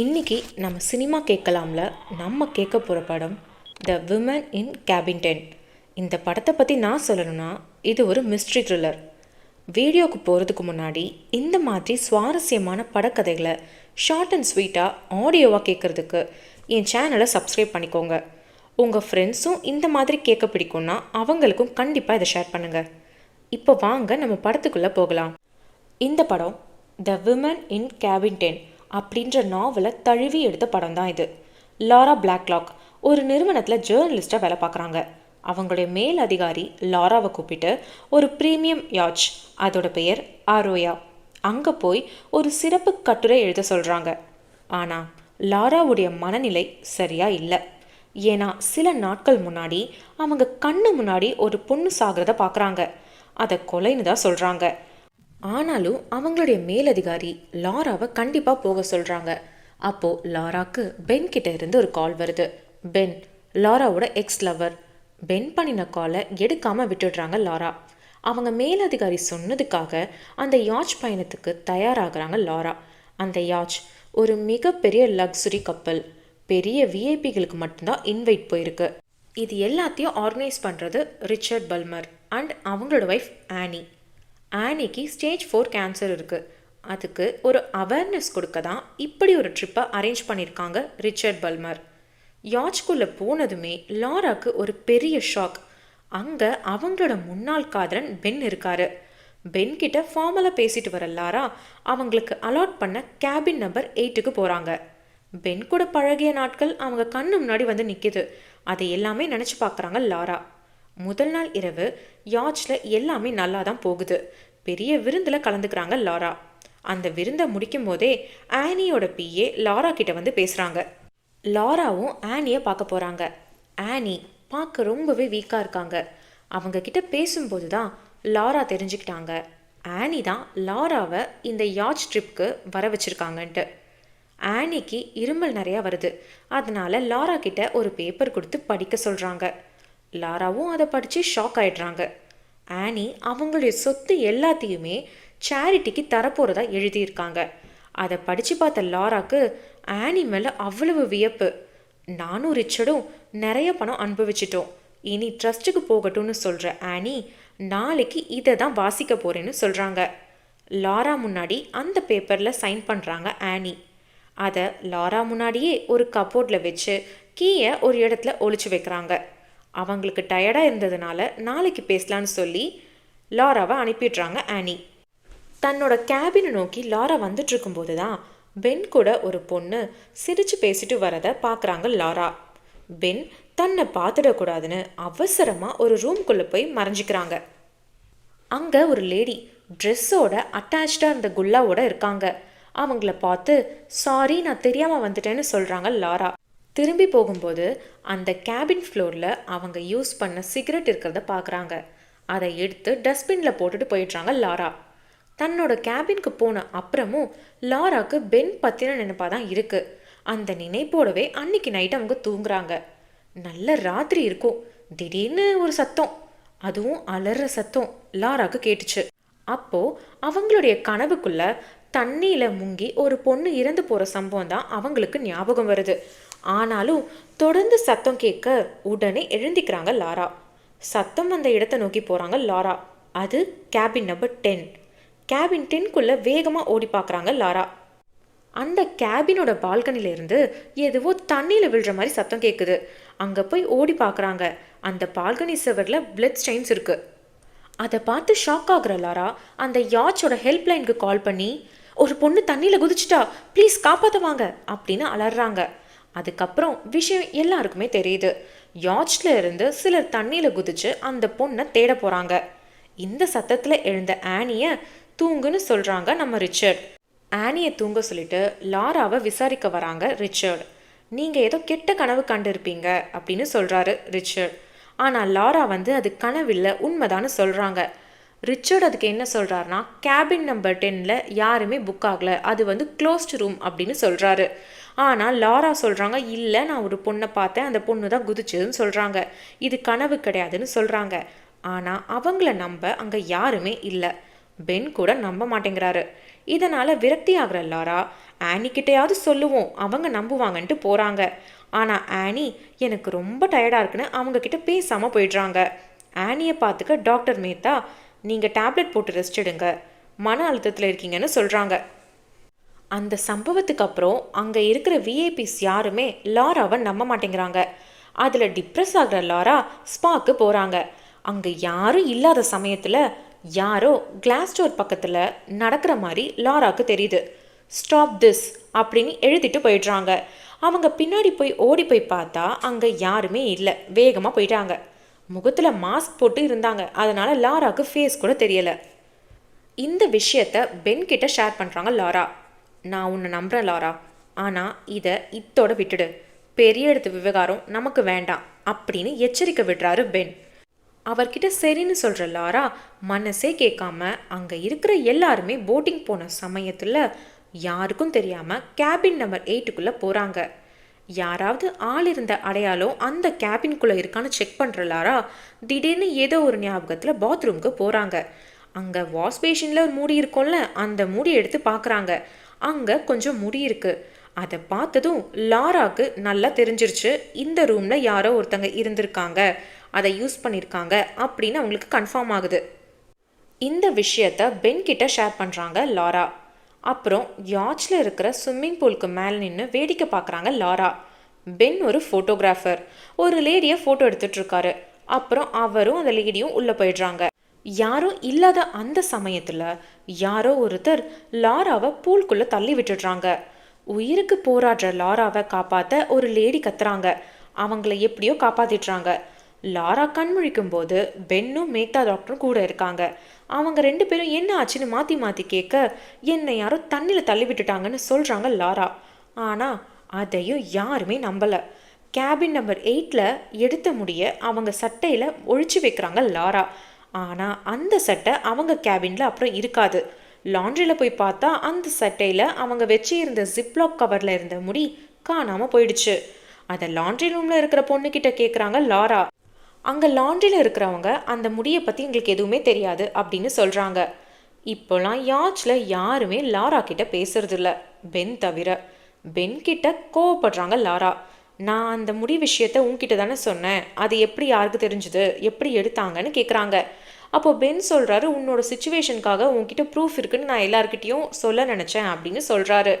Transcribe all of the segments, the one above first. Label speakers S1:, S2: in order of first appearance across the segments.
S1: இன்னைக்கு நம்ம சினிமா கேட்கலாம்ல. நம்ம கேட்க போகிற படம் த விமன் இன் கேபின்டென் இந்த படத்தை பற்றி நான் சொல்லணும்னா இது ஒரு மிஸ்ட்ரி த்ரில்லர் வீடியோவுக்கு போகிறதுக்கு முன்னாடி இந்த மாதிரி சுவாரஸ்யமான படக்கதைகளை ஷார்ட் அண்ட் ஸ்வீட்டாக ஆடியோவாக கேட்குறதுக்கு என் சேனலை சப்ஸ்கிரைப் பண்ணிக்கோங்க. உங்கள் ஃப்ரெண்ட்ஸும் இந்த மாதிரி கேட்க பிடிக்கும்னா அவங்களுக்கும் கண்டிப்பாக இதை ஷேர் பண்ணுங்கள் இப்போ வாங்க நம்ம படத்துக்குள்ளே போகலாம். இந்த படம் த விமன் இன் கேபின்டென் அப்படின்ற நாவலை தழுவி எடுத்த படம் தான் இது. லாரா பிளாக்லாக் ஒரு நிறுவனத்தில் ஜேர்னலிஸ்ட்டாக வேலை பார்க்குறாங்க அவங்களுடைய மேல் அதிகாரி லாராவை கூப்பிட்டு ஒரு ப்ரீமியம் யாட்ச் அதோட பெயர் ஆரோயா. அங்கே போய் ஒரு சிறப்பு கட்டுரை எழுத சொல்கிறாங்க ஆனால் லாராவுடைய மனநிலை சரியாக இல்லை. ஏன்னா சில நாட்கள் முன்னாடி அவங்க கண்ணு முன்னாடி ஒரு பொண்ணு சாகிறத பார்க்குறாங்க அதை கொலைன்னு தான் சொல்கிறாங்க ஆனாலும் அவங்களுடைய மேலதிகாரி லாராவை கண்டிப்பாக போக சொல்கிறாங்க அப்போது லாராக்கு பென் கிட்ட இருந்து ஒரு கால் வருது. பென் லாராவோட எக்ஸ் லவர் பென் பண்ணின காலை எடுக்காமல் விட்டுடுறாங்க லாரா. அவங்க மேலதிகாரி சொன்னதுக்காக அந்த யாச் பயணத்துக்கு தயாராகிறாங்க லாரா. அந்த யாச் ஒரு மிகப்பெரிய லக்ஸுரி கப்பல் பெரிய விஐபிகளுக்கு மட்டும்தான் இன்வைட் போயிருக்கு. இது எல்லாத்தையும் ஆர்கனைஸ் பண்ணுறது ரிச்சர்ட் பல்மர் அண்ட் அவங்களோட ஒய்ஃப் ஆனி. ஆனிக்கு ஸ்டேஜ் ஃபோர் கேன்சர் இருக்குது அதுக்கு ஒரு அவேர்னஸ் கொடுக்க தான் இப்படி ஒரு ட்ரிப்பை அரேஞ்ச் பண்ணியிருக்காங்க ரிச்சர்ட் பல்மர். யாஜ்குள்ளே போனதுமே லாராக்கு ஒரு பெரிய ஷாக் அங்கே அவங்களோட முன்னாள் காதலன் பென் இருக்காரு. பென் கிட்ட ஃபார்மலாக பேசிட்டு வர லாரா அவங்களுக்கு அலாட் பண்ண கேபின் நம்பர் எயிட்டுக்கு போகிறாங்க பென் கூட பழகிய நாட்கள் அவங்க கண்ணு முன்னாடி வந்து நிற்கிது அதை எல்லாமே நினச்சி பார்க்குறாங்க லாரா. முதல் நாள் இரவு யாட்சில் எல்லாமே நல்லா தான் போகுது. பெரிய விருந்தில் கலந்துக்கிறாங்க லாரா. அந்த விருந்தை முடிக்கும் போதே ஆனியோட பிஏ லாரா கிட்ட வந்து பேசுகிறாங்க லாராவும் ஆனியை பார்க்க போகிறாங்க ஆனி பார்க்க ரொம்பவே வீக்காக இருக்காங்க. அவங்க கிட்ட பேசும்போது தான் லாரா தெரிஞ்சுக்கிட்டாங்க. ஆனி தான் லாராவை இந்த யாச் ட்ரிப்க்கு வர வச்சுருக்காங்கன்ட்டு. ஆனிக்கு இருமல் நிறையா வருது. அதனால லாரா கிட்ட ஒரு பேப்பர் கொடுத்து படிக்க சொல்கிறாங்க லாராவும் அதை படித்து ஷாக் ஆயிடுறாங்க. ஆனி அவங்களுடைய சொத்து எல்லாத்தையுமே சேரிட்டிக்கு தரப்போகிறதா எழுதியிருக்காங்க. அதை படித்து பார்த்த லாராக்கு ஆனி மேலே அவ்வளவு வியப்பு. நானும் ரிச்சர்டும் நிறைய பணம் அனுபவிச்சிட்டோம். இனி ட்ரஸ்ட்டுக்கு போகட்டும்னு சொல்கிற ஆனி நாளைக்கு இதை தான் வாசிக்க போகிறேன்னு சொல்கிறாங்க லாரா முன்னாடி அந்த பேப்பரில் சைன் பண்ணுறாங்க ஆனி. அதை லாரா முன்னாடியே ஒரு கப்போர்ட்டில் வச்சு கீயை ஒரு இடத்துல ஒழிச்சு வைக்கிறாங்க. அவங்களுக்கு டயர்டாக இருந்ததுனால நாளைக்கு பேசலான்னு சொல்லி லாராவை அனுப்பிடுறாங்க ஆனி. தன்னோட கேபினை நோக்கி லாரா வந்துட்டு இருக்கும்போது தான் பென் கூட ஒரு பொண்ணு சிரிச்சு பேசிட்டு வரதை பார்க்குறாங்க லாரா. பென் தன்னை பார்த்துடக்கூடாதுன்னு அவசரமாக ஒரு ரூம்குள்ளே போய் மறைஞ்சிக்கிறாங்க. அங்கே ஒரு லேடி ட்ரெஸ்ஸோட அட்டாச்சாக இருந்த குல்லாவோட இருக்காங்க. அவங்கள பார்த்து சாரி நான் தெரியாமல் வந்துட்டேன்னு சொல்கிறாங்க லாரா. திரும்பி போகும்போது அந்த கேபின் ஃப்ளோரில் அவங்க யூஸ் பண்ண சிகரெட் இருக்கிறத பார்க்குறாங்க அதை எடுத்து டஸ்ட்பினில் போட்டுட்டு போயிடுறாங்க லாரா. தன்னோட கேபினுக்கு போன அப்புறமும் லாராக்கு பென் பற்றின நினைப்பாக தான் இருக்குது அந்த நினைப்போடவே அன்னைக்கு நைட் அவங்க தூங்குறாங்க. நல்ல ராத்திரி இருக்கும். திடீர்னு ஒரு சத்தம். அதுவும் அலற சத்தம் லாராக்கு கேட்டுச்சு. அப்போது அவங்களுடைய கனவுக்குள்ள தண்ணியில் முங்கி ஒரு பொண்ணு இறந்து போகிற சம்பவம் தான் அவங்களுக்கு ஞாபகம் வருது. ஆனாலும் தொடர்ந்து சத்தம் கேட்க உடனே எழுந்திக்கிறாங்க லாரா. சத்தம் வந்த இடத்தை நோக்கி போகிறாங்க லாரா. அது கேபின் நம்பர் டென் கேபின் டென்குள்ளே வேகமாக ஓடி பார்க்குறாங்க லாரா. அந்த கேபினோட பால்கனிலேருந்து எதுவோ தண்ணியில் விழுற மாதிரி சத்தம் கேட்குது அங்கே போய் ஓடி பார்க்குறாங்க. அந்த பால்கனி செவரில் பிளட் ஸ்டெயின்ஸ் இருக்குது அதை பார்த்து ஷாக் ஆகுற லாரா அந்த யாச்சோட ஹெல்ப்லைனுக்கு கால் பண்ணி ஒரு பொண்ணு தண்ணியில் குதிச்சிட்டா ப்ளீஸ் காப்பாற்ற வாங்க அப்படின்னு அலறாங்க. அதுக்கப்புறம் விஷயம் எல்லாருக்குமே தெரியுது. யாட்ச்ல இருந்து சிலர் தண்ணியில் குதிச்சு அந்த பொண்ணை தேட போகிறாங்க இந்த சத்தத்தில் எழுந்த ஆனியை தூங்குன்னு சொல்கிறாங்க நம்ம ரிச்சர்ட். ஆனியை தூங்க சொல்லிட்டு லாராவை விசாரிக்க வராங்க ரிச்சர்ட். நீங்கள் ஏதோ கெட்ட கனவு கண்டிருப்பீங்க அப்படின்னு சொல்கிறாரு ரிச்சர்ட். ஆனால் லாரா வந்து அது கனவில்லை உண்மைதான்னு சொல்கிறாங்க ரிச்சர்ட் அதுக்கு என்ன சொல்கிறாருனா கேபின் நம்பர் டென்னில் யாருமே புக் ஆகலை. அது வந்து க்ளோஸ்ட் ரூம் அப்படின்னு சொல்கிறாரு ஆனால் லாரா சொல்கிறாங்க இல்லை நான் ஒரு பொண்ணை பார்த்தேன். அந்த பொண்ணு தான் குதிச்சதுன்னு சொல்கிறாங்க இது கனவு கிடையாதுன்னு சொல்கிறாங்க ஆனால் அவங்கள நம்ப அங்கே யாருமே இல்லை. பென் கூட நம்ப மாட்டேங்கிறாரு. இதனால் விரக்தி ஆகிற லாரா ஆனிக்கிட்டையாவது சொல்லுவோம். அவங்க நம்புவாங்கன்ட்டு போகிறாங்க ஆனால் ஆனி எனக்கு ரொம்ப டயர்டாக இருக்குன்னு அவங்கக்கிட்ட பேசாமல் போயிடுறாங்க. ஆனியை பார்த்துக்க டாக்டர் மேத்தா நீங்கள் டேப்லெட் போட்டு ரெஸ்ட் எடுங்க. மன அழுத்தத்தில் இருக்கீங்கன்னு சொல்கிறாங்க அந்த சம்பவத்துக்கு அப்புறம் அங்கே இருக்கிற விஐபிஸ் யாருமே லாராவை நம்ப மாட்டேங்கிறாங்க. அதில் டிப்ரெஸ் ஆகிற லாரா ஸ்பாக்கு போகிறாங்க அங்கே யாரும் இல்லாத சமயத்தில் யாரோ கிளாஸ் டோர் பக்கத்தில் நடக்கிற மாதிரி லாராவுக்கு தெரியுது. ஸ்டாப் திஸ் அப்படின்னு எழுதிட்டு போயிடுறாங்க. அவங்க பின்னாடி போய் ஓடி போய் பார்த்தா அங்கே யாருமே இல்லை. வேகமாக போயிட்டாங்க. முகத்தில் மாஸ்க் போட்டு இருந்தாங்க. அதனால் லாராக்கு ஃபேஸ் கூட தெரியலை. இந்த விஷயத்த பென்கிட்ட ஷேர் பண்ணுறாங்க லாரா. நான் உன்னை நம்புகிறேன் லாரா. ஆனால் இதை இத்தோட விட்டுடு. பெரிய இடத்து விவகாரம் நமக்கு வேண்டாம் அப்படின்னு எச்சரிக்கை விடுறாரு பென். அவர்கிட்ட சரின்னு சொல்கிற லாரா மனசே கேட்காம அங்கே இருக்கிற எல்லாருமே போட்டிங் போன சமயத்தில் யாருக்கும் தெரியாமல் கேபின் நம்பர் எயிட்டுக்குள்ளே போகிறாங்க யாராவது ஆள் இருந்த அடையாளம் அந்த கேபின்குள்ளே இருக்கான்னு செக் பண்ணுற லாரா திடீர்னு ஏதோ ஒரு ஞாபகத்தில் பாத்ரூமுக்கு போகிறாங்க அங்கே வாஷ் பேஷனில் ஒரு மூடி இருக்கும்ல அந்த மூடி எடுத்து பார்க்குறாங்க அங்கே கொஞ்சம் முடி இருக்குது அதை பார்த்ததும் லாராக்கு நல்லா தெரிஞ்சிருச்சு. இந்த ரூமில் யாரோ ஒருத்தங்க இருந்திருக்காங்க. அதை யூஸ் பண்ணியிருக்காங்க அப்படின்னு அவங்களுக்கு கன்ஃபார்ம் ஆகுது. இந்த விஷயத்த பென்கிட்ட ஷேர் பண்ணுறாங்க லாரா. அப்புறம் யாட்சில் இருக்கிற ஸ்விம்மிங் பூலுக்கு மேலே நின்று வேடிக்கை பார்க்குறாங்க லாரா. பென் ஒரு ஃபோட்டோகிராஃபர் ஒரு லேடியை ஃபோட்டோ எடுத்துட்ருக்காரு அப்புறம் அவரும் அந்த லேடியும் உள்ளே போயிடுறாங்க. யாரும் இல்லாத அந்த சமயத்தில் யாரோ ஒருத்தர் லாராவை பூல்குள்ளே தள்ளி விட்டுடுறாங்க. உயிருக்கு போராடுற லாராவை காப்பாற்ற ஒரு லேடி கத்துறாங்க. அவங்கள எப்படியோ காப்பாற்றிடுறாங்க லாரா கண்முழிக்கும் போது பென்னும் மேக்தா டாக்டரும் கூட இருக்காங்க. அவங்க ரெண்டு பேரும் என்ன ஆச்சுன்னு மாற்றி மாற்றி கேட்க என்னை யாரோ தண்ணியில் தள்ளி விட்டுட்டாங்கன்னு சொல்கிறாங்க லாரா. ஆனால் அதையும் யாருமே நம்பலை. கேபின் நம்பர் எயிட்டில் எடுத்த முடிய அவங்க சட்டையில் ஒழிச்சு வைக்கிறாங்க லாரா. ஆனால் அந்த சட்டை அவங்க கேபினில் அப்புறம் இருக்காது. லாண்ட்ரியில் போய் பார்த்தா அந்த சட்டையில் அவங்க வச்சு இருந்த ஜிப்லாக் கவரில் இருந்த முடி காணாமல் போயிடுச்சு. அதை லாண்ட்ரி ரூமில் இருக்கிற பொண்ணுக்கிட்ட கேட்குறாங்க லாரா. அங்கே லாண்ட்ரியில் இருக்கிறவங்க அந்த முடியை பற்றி எங்களுக்கு எதுவுமே தெரியாது அப்படின்னு சொல்கிறாங்க இப்போலாம் யாச்சில் யாருமே லாரா கிட்ட பேசுறதில்ல. பென் தவிர. பென் கிட்ட கோவப்படுறாங்க லாரா. நான் அந்த முடி விஷயத்த உன்கிட்ட தானே சொன்னேன். அது எப்படி யாருக்கு தெரிஞ்சுது? எப்படி எடுத்தாங்கன்னு கேட்குறாங்க அப்போ பென் சொல்கிறாரு உன்னோட சுச்சுவேஷனுக்காக உன்கிட்ட ப்ரூஃப் இருக்குன்னு நான் எல்லாருக்கிட்டேயும் சொல்ல நினச்சேன் அப்படின்னு சொல்கிறாரு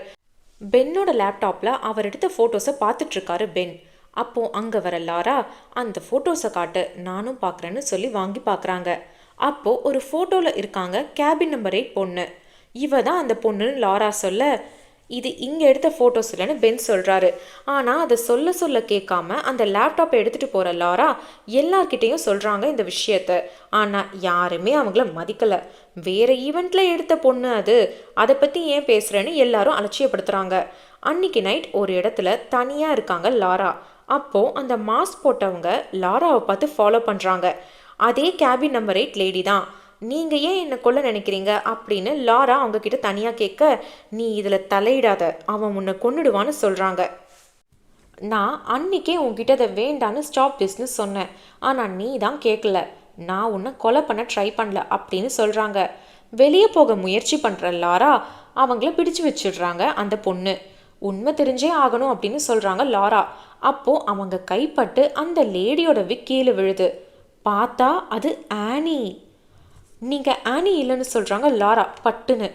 S1: பென்னோட லேப்டாப்பில் அவர் எடுத்த ஃபோட்டோஸை பார்த்துட்ருக்காரு பென். அப்போது அங்கே வர லாரா அந்த ஃபோட்டோஸை காட்டு நானும் பார்க்குறேன்னு சொல்லி வாங்கி பார்க்குறாங்க அப்போது ஒரு ஃபோட்டோவில் இருக்காங்க கேபின் நம்பர் எயிட் பொண்ணு. இவ தான் அந்த பொண்ணுன்னு லாரா சொல்ல இது இங்கே எடுத்த ஃபோட்டோஸ் இல்லைன்னு பென் சொல்கிறாரு ஆனால் அதை சொல்ல சொல்ல கேட்காம அந்த லேப்டாப்பை எடுத்துகிட்டு போகிற லாரா எல்லார்கிட்டேயும் சொல்கிறாங்க இந்த விஷயத்த. ஆனால் யாருமே அவங்கள மதிக்கலை. வேறு ஈவெண்ட்டில் எடுத்த பொண்ணு அது. அதை பற்றி ஏன் பேசுகிறேன்னு எல்லாரும் அலட்சியப்படுத்துகிறாங்க அன்னைக்கு நைட் ஒரு இடத்துல தனியாக இருக்காங்க லாரா. அப்போது அந்த மாஸ்க் போட்டவங்க லாராவை பார்த்து ஃபாலோ பண்ணுறாங்க அதே கேபின் நம்பர் எயிட் லேடி தான். நீங்கள் ஏன் என்னை கொல்ல நினைக்கிறீங்க? அப்படின்னு லாரா அவங்க கிட்ட தனியாக கேட்க நீ இதில் தலையிடாத. அவன் உன்னை கொன்னுடுவான்னு சொல்கிறாங்க நான் அன்னைக்கே உங்ககிட்ட அதை வேண்டான்னு ஸ்டாப் பிஸ்னஸ் சொன்னேன். ஆனால் நீ தான் கேட்கல. நான் உன்னை கொலை பண்ண ட்ரை பண்ணல அப்படின்னு சொல்கிறாங்க வெளியே போக முயற்சி பண்ணுற லாரா அவங்கள பிடிச்சு வச்சிடுறாங்க அந்த பொண்ணு. உண்மை தெரிஞ்சே ஆகணும் அப்படின்னு சொல்கிறாங்க லாரா. அப்போது அவங்க கைப்பட்டு அந்த லேடியோட விக் கீழே விழுது. பார்த்தா அது ஆனி. நீங்கள் ஆனி இல்லைன்னு சொல்கிறாங்க லாரா பட்டுன்னு.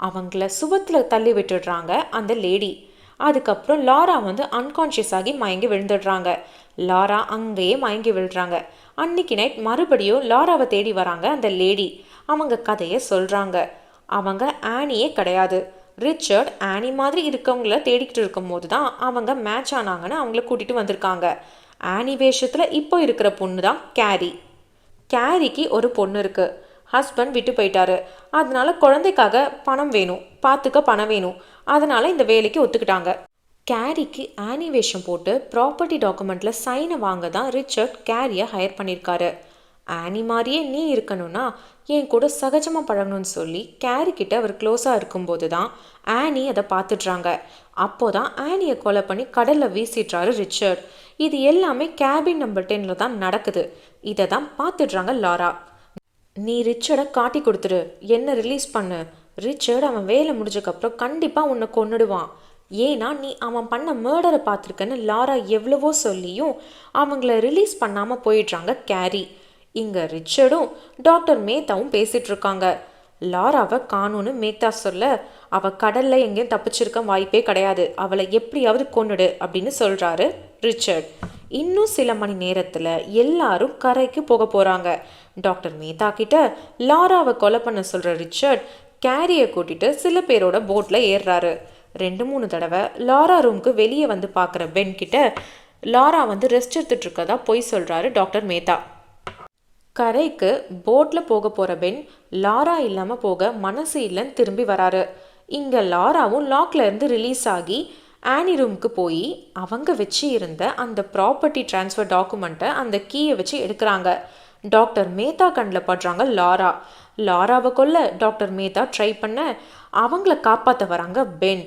S1: அவங்கள சுபத்தில் தள்ளி விட்டுடுறாங்க அந்த லேடி. அதுக்கப்புறம் லாரா வந்து அன்கான்ஷியஸ் ஆகி மயங்கி விழுந்துடுறாங்க. லாரா அங்கேயே மயங்கி விழுறாங்க. அன்னைக்கு நைட் மறுபடியும் லாராவை தேடி வராங்க அந்த லேடி. அவங்க கதையை சொல்கிறாங்க அவங்க ஆனியே கிடையாது. ரிச்சர்ட் ஆனி மாதிரி இருக்கவங்கள தேடிக்கிட்டு இருக்கும்போது தான் அவங்க மேட்ச் ஆனாங்கன்னு அவங்கள கூட்டிகிட்டு வந்திருக்காங்க. ஆனி வேஷத்தில் இப்போ இருக்கிற பொண்ணு தான் கேரி கேரிக்கு ஒரு பொண்ணு இருக்குது ஹஸ்பண்ட் விட்டு போயிட்டாரு. அதனால குழந்தைக்காக பணம் வேணும். பார்த்துக்க பணம் வேணும். அதனால இந்த வேலைக்கு ஒத்துக்கிட்டாங்க. கேரிக்கு ஆனி வேஷம் போட்டு ப்ராப்பர்ட்டி டாக்குமெண்ட்டில் சைனை வாங்க தான் ரிச்சர்ட் கேரியை ஹையர் பண்ணியிருக்காரு ஆனி மாதிரியே நீ இருக்கணும்னா என் கூட சகஜமாக பழகணும்னு சொல்லி கேரி அவர் க்ளோஸாக இருக்கும்போது தான் ஆனி அதை பார்த்துட்றாங்க. அப்போ தான் ஆனியை கொலை பண்ணி கடலில் வீசிடுறாரு ரிச்சர்ட். இது எல்லாமே கேபின் நம்பர் டென்னில் தான் நடக்குது. இதை தான் பார்த்துடுறாங்க லாரா. நீ ரிச்சர்டை காட்டி கொடுத்துரு. என்ன ரிலீஸ் பண்ணு? ரிச்சர்ட் அவன் வேலை முடிஞ்சக்கப்புறம் கண்டிப்பாக உன்னை கொன்னுடுவான். ஏன்னா நீ அவன் பண்ண மேர்டரை பார்த்துருக்கன்னு லாரா எவ்வளவோ சொல்லியும் அவங்கள ரிலீஸ் பண்ணாமல் போயிடுறாங்க கேரி. இங்கே ரிச்சர்டும் டாக்டர் மேத்தாவும் பேசிகிட்டு இருக்காங்க லாராவை காணும்னு மேத்தா சொல்ல அவள் கடலில் எங்கேயும் தப்பிச்சிருக்க வாய்ப்பே கிடையாது. அவளை எப்படியாவது கொன்னுடு அப்படின்னு சொல்கிறாரு ரிச்சர்ட். இன்னும் சில மணி நேரத்தில் எல்லாரும் கரைக்கு போக போகிறாங்க டாக்டர் மேத்தா கிட்ட லாராவை கொலை பண்ண சொல்கிற ரிச்சர்ட் கேரியை கூட்டிட்டு சில பேரோட போட்டில் ஏறுறாரு. ரெண்டு மூணு தடவை லாரா ரூமுக்கு வெளியே வந்து பார்க்குற பென் கிட்ட லாரா வந்து ரெஸ்ட் எடுத்துட்டு இருக்கதா பொய் சொல்கிறாரு டாக்டர் மேத்தா. கரைக்கு போட்டில் போக போகிற பென் லாரா இல்லாமல் போக மனசு இல்லைன்னு திரும்பி வராரு. இங்கே லாராவும் லாக்ல இருந்து ரிலீஸ் ஆகி ஆனி ரூமுக்கு போய் அவங்க வச்சு இருந்த அந்த ப்ராப்பர்ட்டி ட்ரான்ஸ்ஃபர் டாக்குமெண்ட்டை அந்த கீயை வச்சு எடுக்கிறாங்க. டாக்டர் மேத்தா கண்ணில் படுறாங்க லாரா. லாராவை கொல்ல டாக்டர் மேத்தா ட்ரை பண்ண அவங்கள காப்பாற்ற வராங்க பென்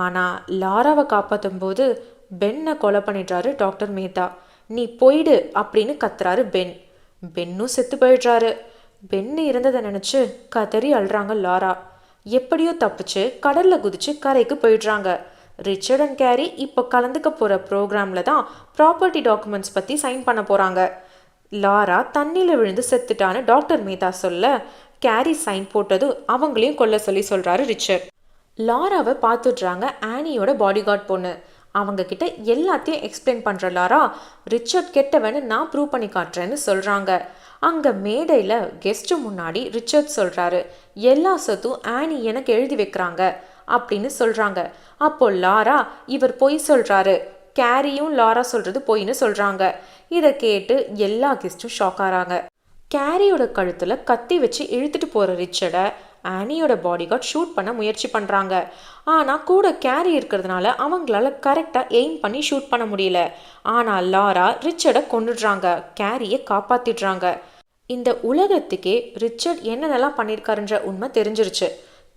S1: ஆனால் லாராவை காப்பாற்றும் போது பென்னை கொலை பண்ணிடுறாரு டாக்டர் மேத்தா. நீ போயிடு அப்படின்னு கத்துறாரு பென் பென்னும் செத்து போயிடுறாரு. பென்னு இருந்ததை நினச்சி கதறி அழுறாங்க லாரா. எப்படியோ தப்பிச்சு கடலில் குதிச்சு கரைக்கு போயிடுறாங்க. ரிச்சர்ட் அண்ட் கேரி இப்போ கலந்துக்க போகிற ப்ரோக்ராமில் தான் ப்ராப்பர்ட்டி டாக்குமெண்ட்ஸ் பற்றி சைன் பண்ண போகிறாங்க லாரா தண்ணியில் விழுந்து செத்துட்டான்னு டாக்டர் மேதா சொல்ல கேரி சைன் போட்டதும் அவங்களையும் கொல்ல சொல்லி சொல்கிறாரு ரிச்சர்ட். லாராவை பார்த்துடுறாங்க ஆனியோட பாடிகார்ட் பொண்ணு. அவங்க கிட்ட எல்லாத்தையும் எக்ஸ்பிளைன் பண்ணுற லாரா ரிச்சர்ட் கெட்டவன்னு நான் ப்ரூவ் பண்ணி காட்டுறேன்னு சொல்கிறாங்க அங்கே மேடையில் கெஸ்ட்டு முன்னாடி ரிச்சர்ட் சொல்கிறாரு எல்லா சொத்தும் ஆனி எனக்கு எழுதி வைக்கிறாங்க அப்படின்னு சொல்கிறாங்க அப்போ லாரா இவர் பொய் சொல்கிறாரு கேரியும் லாரா சொல்கிறது பொய்ன்னு சொல்கிறாங்க இதை கேட்டு எல்லா கெஸ்ட்டும் ஷாக் ஆகிறாங்க கேரியோட கழுத்தில் கத்தி வச்சு இழுத்துட்டு போகிற ரிச்சர்டை ஆனியோட பாடி கார்ட் ஷூட் பண்ண முயற்சி பண்ணுறாங்க ஆனால் கூட கேரி இருக்கிறதுனால அவங்களால கரெக்டாக எய்ம் பண்ணி ஷூட் பண்ண முடியல. ஆனால் லாரா ரிச்சர்டை கொண்டுடுறாங்க கேரியை காப்பாற்றிடுறாங்க இந்த உலகத்துக்கே ரிச்சர்ட் என்னென்னலாம் பண்ணியிருக்காருன்ற உண்மை தெரிஞ்சிருச்சு.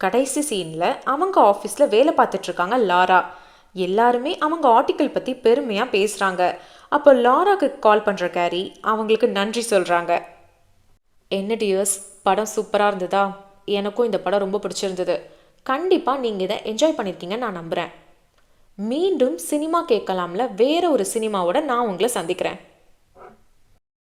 S1: கடைசி சீனில் அவங்க ஆஃபீஸில் வேலை பார்த்துட்ருக்காங்க லாரா. எல்லாருமே அவங்க ஆர்டிக்கல் பற்றி பெருமையாக பேசுகிறாங்க அப்போ லாராக்கு கால் பண்ணுற கேரி அவங்களுக்கு நன்றி சொல்கிறாங்க என்ன டியர்ஸ் படம் சூப்பராக இருந்ததா? எனக்கும் இந்த படம் ரொம்ப பிடிச்சிருந்தது. கண்டிப்பாக நீங்கள் இதை என்ஜாய் பண்ணியிருக்கீங்கன்னு நான் நம்புகிறேன் மீண்டும் சினிமா கேட்கலாம்ல வேற ஒரு சினிமாவோட நான் உங்களை சந்திக்கிறேன்.